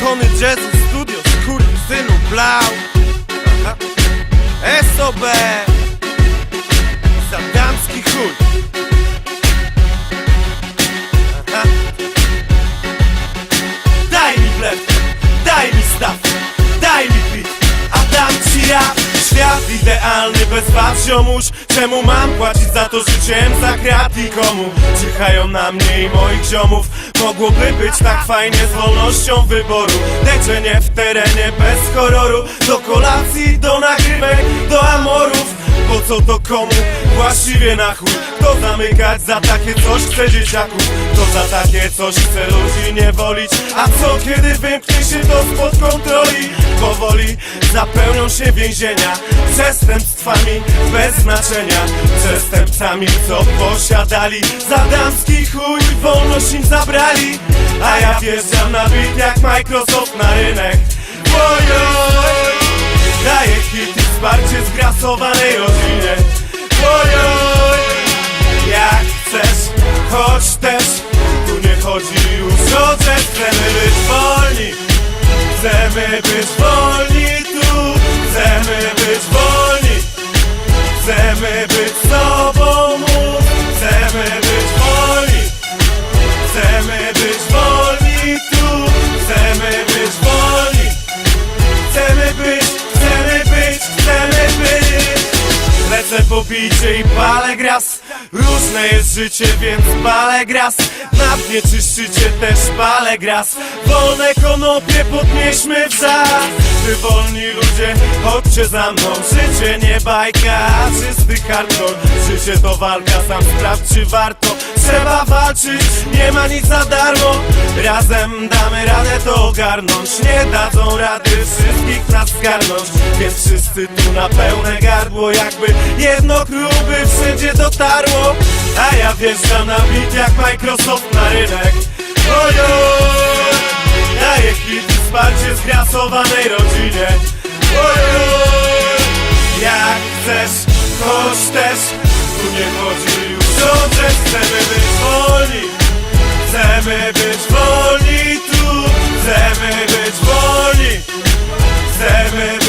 Tony Jazzu Studio, synu Blau. SOB Świat idealny bez ziomuś Czemu mam płacić za to życiem? Za krat i komu? Czyhają na mnie i moich ziomów. Mogłoby być tak fajnie z wolnością wyboru. Leczenie w terenie bez horroru Do kolacji, do nagrywek, do amorów. Po co to komu? Właściwie na chuj. Kto zamykać za takie coś chce dzieciaków. Kto za takie coś chce ludzi nie wolić A co kiedy wymknie się to spod kontroli? Powoli zapełnią się więzienia Przestępstwami bez znaczenia. Przestępcami co posiadali Za damski chuj wolność im zabrali. A ja wjeżdżam na bit jak Microsoft na rynek. Ojoj! Daję hity, wsparcie zgrasowanej rodzinie Chcemy być wolni tu. Chcemy być wolni. Chcemy być sobą Lecę po bicie i palę gras. Różne jest życie, więc palę gras. Na dnie czy szczycie też palę gras. Wolne konopie podnieśmy w żar Wy wolni ludzie, chodźcie za mną. Życie nie bajka, czysty hardcore Życie to walka, sam sprawdź czy warto. Trzeba walczyć, nie ma nic za darmo. Razem damy radę to ogarnąć. Nie dadzą rady wszystkich nas zgarnąć. Więc wszyscy tu na pełne gardło Jakby jedno kluby wszędzie dotarło. A ja wjeżdżam na bit jak Microsoft na rynek się zgrasowanej rodzinie. Jak chcesz, chodź też Tu nie chodzi. Już o dres Chcemy być wolni. Chcemy być wolni tu. Chcemy być wolni. Chcemy